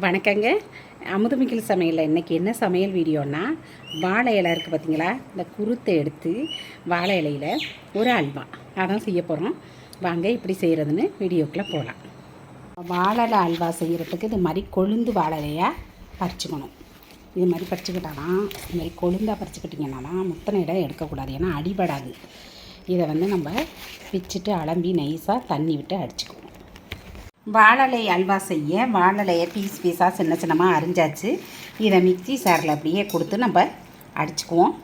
வணக்கங்க. அமுதமிக்கல் சமையலில் இன்றைக்கி என்ன சமையல் வீடியோன்னா வாழை இலை இருக்குது பார்த்தீங்களா இந்த குருத்தை எடுத்து வாழை இலையில் ஒரு அல்வா. அதான் செய்ய போகிறோம் வாங்க இப்படி செய்கிறதுன்னு வீடியோக்குள்ளே போகலாம் வாழை இலை அல்வா செய்கிறதுக்கு இது மாதிரி கொழுந்து வாழை இலையாக பறிச்சுக்கணும். இது மாதிரி பறிச்சுக்கிட்டாலாம் இது மாதிரி கொழுந்தாக பறிச்சுக்கிட்டிங்கன்னா முத்தனை இடம் எடுக்கக்கூடாது. ஏன்னா அடிபடாது. இதை வந்து நம்ம பிச்சுட்டு அலம்பி நைஸாக தண்ணி விட்டு அடிச்சுக்குவோம். வாழலை அல்வா செய்ய வாழலையை பீஸ் பீஸாக சின்ன சின்னமாக அரிஞ்சாச்சு. இதை மிக்ஸி சாரில் அப்படியே கொடுத்து நம்ம அடிச்சுக்குவோம்.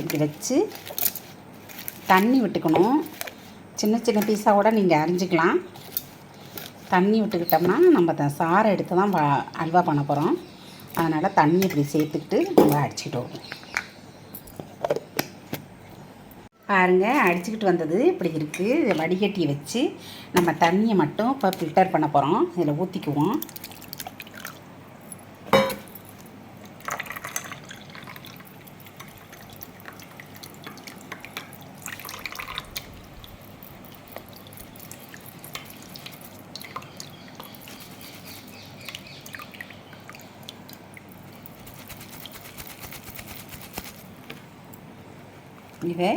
இப்படி வச்சு தண்ணி விட்டுக்கணும். சின்ன சின்ன பீஸாக கூட நீங்கள் அரிஞ்சிக்கலாம். தண்ணி விட்டுக்கிட்டோம்னா நம்ம அந்த சாறை எடுத்து தான் வா அல்வா பண்ண போகிறோம் அதனால் தண்ணி இப்படி சேர்த்துக்கிட்டு நம்ம அடிச்சுக்கிட்டோம். வருவோம் பாருங்கள் அடிச்சுக்கிட்டு வந்தது இப்படி இருக்குது வடிகட்டி வச்சு நம்ம தண்ணியை மட்டும் இப்போ ஃபில்டர் பண்ண போகிறோம் இதில் ஊற்றிக்குவோம் இதை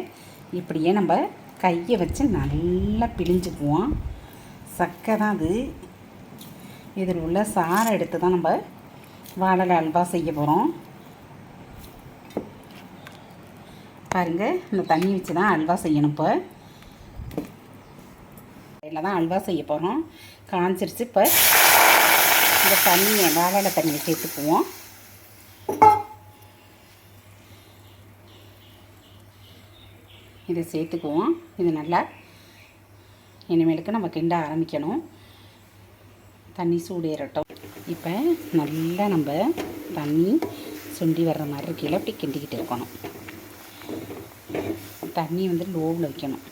இப்படியே நம்ம கையை வச்சு நல்லா பிழிஞ்சுக்குவோம். சக்கை தான் அது. இதில் உள்ள சாரை எடுத்து தான் நம்ம வாழை அல்வா செய்ய போகிறோம் பாருங்கள் இந்த தண்ணி வச்சு தான் அல்வா செய்யணும் இப்போ. இதில் தான் அல்வா செய்ய போகிறோம் காஞ்சிருச்சு இப்போ. இந்த தண்ணியை வாழை தண்ணியை சேர்த்துக்குவோம். இதை சேர்த்துக்குவோம். இது நல்லா இனிமேலுக்கு நம்ம கிண்ட ஆரம்பிக்கணும். தண்ணி சூடேறட்டும் இப்போ நல்லா நம்ம தண்ணி சுண்டி வர்ற மாதிரி இருக்கையில் அப்படி கிண்டிக்கிட்டு இருக்கணும். தண்ணி வந்து லோவில் வைக்கணும்.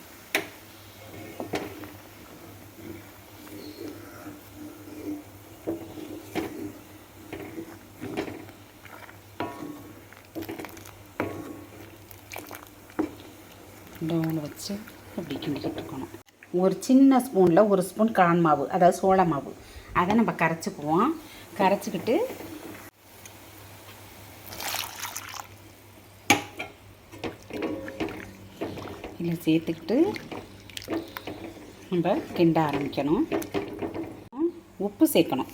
டவுன் வச்சு அப்படி கிண்டிக்கிட்டு இருக்கணும் ஒரு சின்ன ஸ்பூனில் ஒரு ஸ்பூன் கான் மாவு அதாவது சோள மாவு. அதை நம்ம கரைச்சிக்குவோம். கரைச்சிக்கிட்டு இதில் சேர்த்துக்கிட்டு நம்ம கிண்ட ஆரம்பிக்கணும். உப்பு சேர்க்கணும்.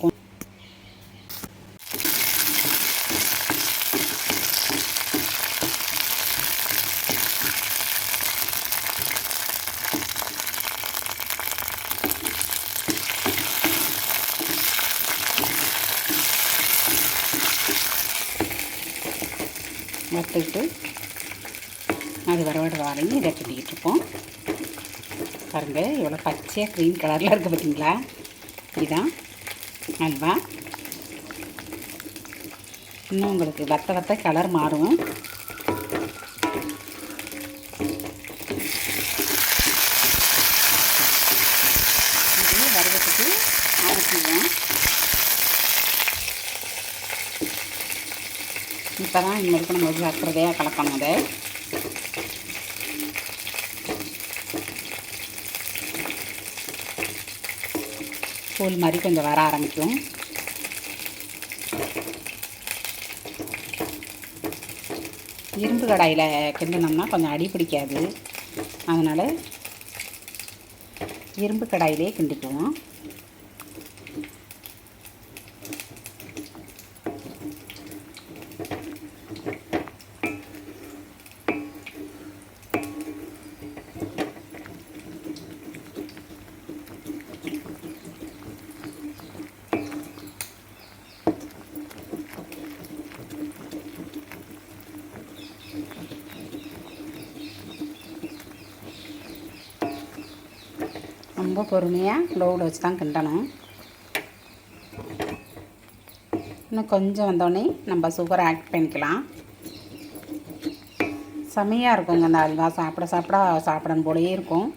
வறுத்துக்கிட்டு அது வரவட வரையும் இதை கிண்டிக்கிட்டு இருப்போம். பாருங்கள் எவ்வளோ பச்சையாக க்ரீன் கலரில் இருக்குது பார்த்தீங்களா? இதுதான் அல்வா. இன்னும் உங்களுக்கு வத்த வத்த கலர் மாறும். இப்போ தான் இனிமேலுக்கு நம்ம ஜாக்கிரதையாக கலக்கணும் அதை தோல் மாதிரி கொஞ்சம் வர ஆரம்பிக்கும். இரும்பு கடாயில் கிண்டினோம்னா கொஞ்சம் அடி பிடிக்காது. அதனால் இரும்பு கடாயிலே கிண்டிக்குவோம். ரொம்ப பொறுமையாக லோவில் வச்சு தான் கிண்டணும். இன்னும் கொஞ்சம் வந்தோடனே நம்ம சுகர் ஆட் பண்ணிக்கலாம். செமையாக இருக்குங்க அந்த அல்வா. சாப்பிட சாப்பிட சாப்பிடணும் போலயே இருக்கும்.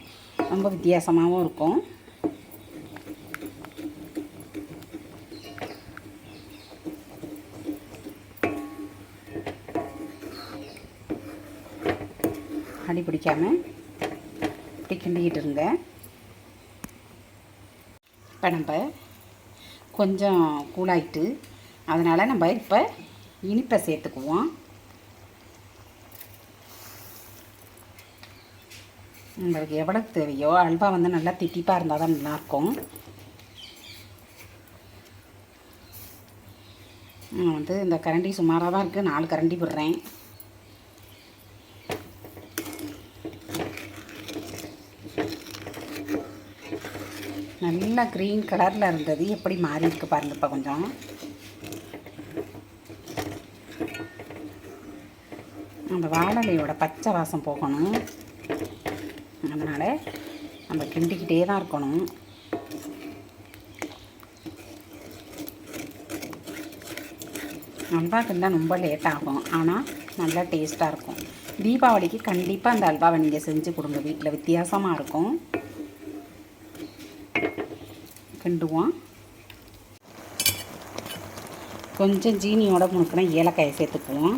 ரொம்ப வித்தியாசமாகவும் இருக்கும் அடி பிடிக்காமல் இப்படி கிண்டிக்கிட்டு இருங்க. இப்போ நம்ம கொஞ்சம் கூலாயிட்டு அதனால் நம்ம இப்போ இனிப்பை சேர்த்துக்குவோம். உங்களுக்கு எவ்வளோ தேவையோ அல்வா வந்து நல்லா திட்டிப்பாக இருந்தால் தான் நல்லாயிருக்கும் நான் வந்து இந்த கரண்டி சுமாராக தான் இருக்குது நாலு கரண்டி போடுறேன். நல்லா க்ரீன் கலரில் இருந்தது. எப்படி மாறி இருக்கு பாருங்க இப்போ கொஞ்சம். அந்த வாழலையோட பச்சை வாசம் போகணும். அதனால் நம்ம கிண்டிக்கிட்டே தான் இருக்கணும். அல்வா கிண்டா ரொம்ப லேட் ஆகும். ஆனால் நல்லா டேஸ்ட்டாக இருக்கும். தீபாவளிக்கு கண்டிப்பாக அந்த அல்வாவை நீங்கள் செஞ்சு கொடுங்க. வீட்டில் வித்தியாசமாக இருக்கும். கிண்டுவோம் கொஞ்சம் ஜீனியோட முணுக்கினா ஏலக்காயை சேர்த்துக்குவோம்.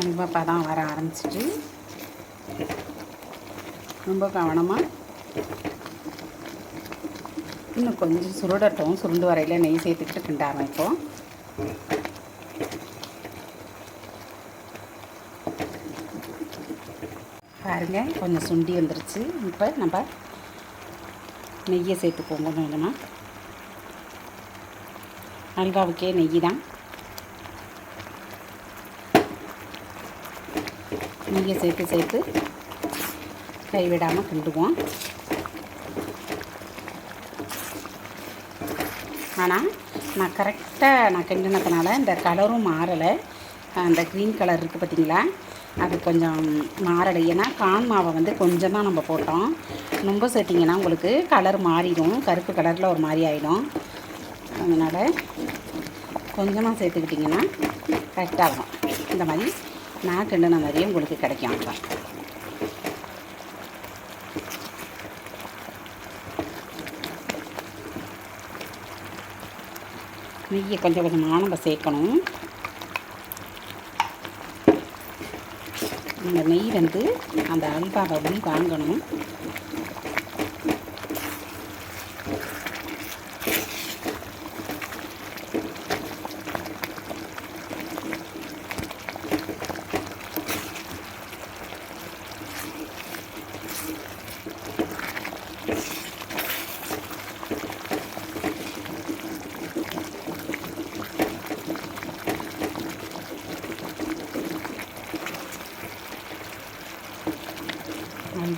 அல்வா பதம் வர ஆரம்பிச்சிட்டு. ரொம்ப கவனமாக இன்னும் கொஞ்சம் சுருடட்டும். சுருண்டு வரையில் நெய் சேர்த்துக்கிட்டு கிண்ட ஆரம்பிப்போம் பாருங்க கொஞ்சம் சுண்டி வந்துருச்சு. இப்போ நம்ம நெய்யை சேர்த்துக்குவோம் கொஞ்சம் கொஞ்சமாக அல்வாவுக்கே நெய் தான் நெய்யை சேர்த்து சேர்த்து கைவிடாமல் கிண்டுவோம் ஆனால் நான் கரெக்டாக நான் கிண்டினதுனால இந்த கலரும் மாறலை. அந்த க்ரீன் கலர் இருக்குது பார்த்தீங்களா அது கொஞ்சம் மாறலை. ஏன்னா கான் மாவை வந்து கொஞ்சம் தான் நம்ம போட்டோம். ரொம்ப சேர்த்திங்கன்னா உங்களுக்கு கலர் மாறிடும். கருப்பு கலரில் ஒரு மாதிரி ஆகிடும் அதனால் கொஞ்சமாக சேர்த்துக்கிட்டிங்கன்னா கரெக்டாக இருக்கும் இந்த மாதிரி நான் கிண்டின மாதிரியே உங்களுக்கு கிடைக்கும். அதான் நெய்யை கொஞ்சம் கொஞ்சமாக நம்ம சேர்க்கணும். இந்த நெய் வந்து அந்த அல்வாவை வந்து வாங்கணும்.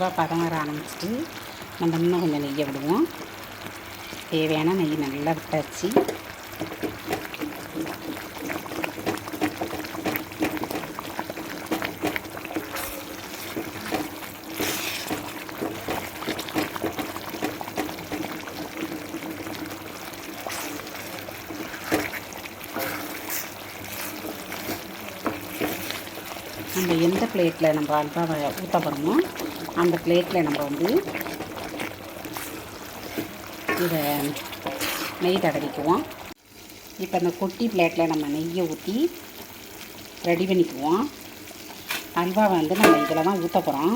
ரொம்ப பதம் வர ஆரம்பிச்சிட்டு நம்ம இன்னும் கொஞ்சம் நெய்யை விடுவோம். தேவையான நெய் நல்லா விட்டாச்சு நம்ம எந்த பிளேட்டில் நம்ம அல்வாவை ஊற்ற போகிறோமோ அந்த பிளேட்டில் நம்ம வந்து இதை நெய் தடவிக்குவோம். இப்போ இந்த குட்டி பிளேட்டில் நம்ம நெய்யை ஊற்றி ரெடி பண்ணிக்குவோம். அல்வாவை வந்து நம்ம இதில் தான் ஊற்ற போகிறோம்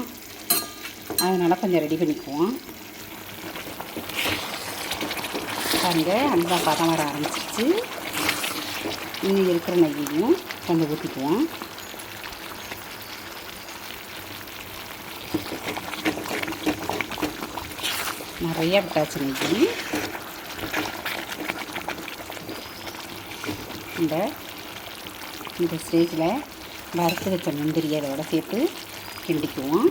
அதனால் கொஞ்சம் ரெடி பண்ணிக்குவோம். பாருங்க அல்வா பதம் வர ஆரம்பிச்சிச்சு இங்கே இருக்கிற நெய்யையும் கொஞ்சம் ஊற்றிக்குவோம் நிறைய விட்டாச்சு நெய் இந்த இந்த ஸ்டேஜில் வறுத்து வச்ச முந்திரியை அதோட சேர்த்து கிண்டிக்குவோம்.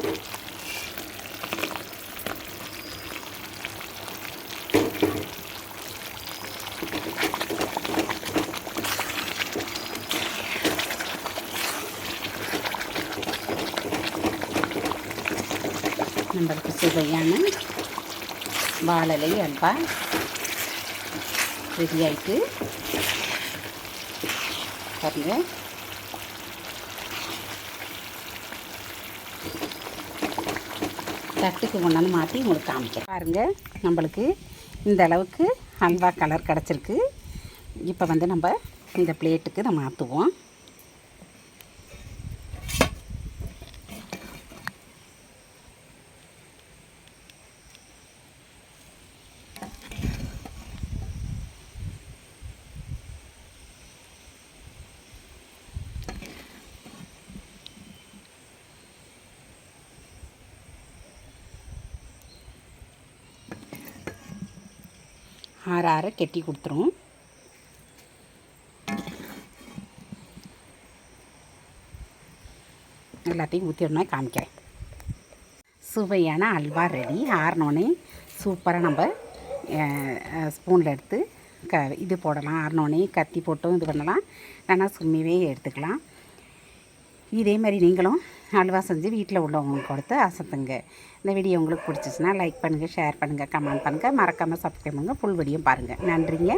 நம்மளுக்கு சுவையான வாழலை அல்வா. ரெடி ஆயிட்டு. பாருங்க. தட்டுக்கு கொண்டாந்து மாற்றி உங்களுக்கு காமிக்கிறேன். பாருங்கள் நம்மளுக்கு இந்த அளவுக்கு அல்வா கலர் கிடச்சிருக்கு. இப்போ வந்து நம்ம இந்த பிளேட்டுக்கு நம்ம மாற்றுவோம் ஆற ஆற கெட்டி கொடுத்துரும் எல்லாத்தையும் ஊற்றிடணும் காமிக்கிறேன். சுவையான அல்வா ரெடி ஆறினோடனே சூப்பராக நம்ம ஸ்பூனில் எடுத்து க இது போடலாம். ஆறினோடனே கத்தி போட்டும் இது பண்ணலாம். இல்லைன்னா சும்மிவே எடுத்துக்கலாம். இதே மாதிரி நீங்களும் அல்வா செஞ்சு வீட்டில் உள்ளவங்களுக்கு கொடுத்து அசத்துங்க. இந்த வீடியோ உங்களுக்கு பிடிச்சிச்சின்னா லைக் பண்ணுங்கள் ஷேர் பண்ணுங்கள் கமெண்ட் பண்ணுங்கள் மறக்காமல் சப்ஸ்கிரைப் பண்ணுங்கள் ஃபுல் வீடியோ பாருங்கள் நன்றிங்க.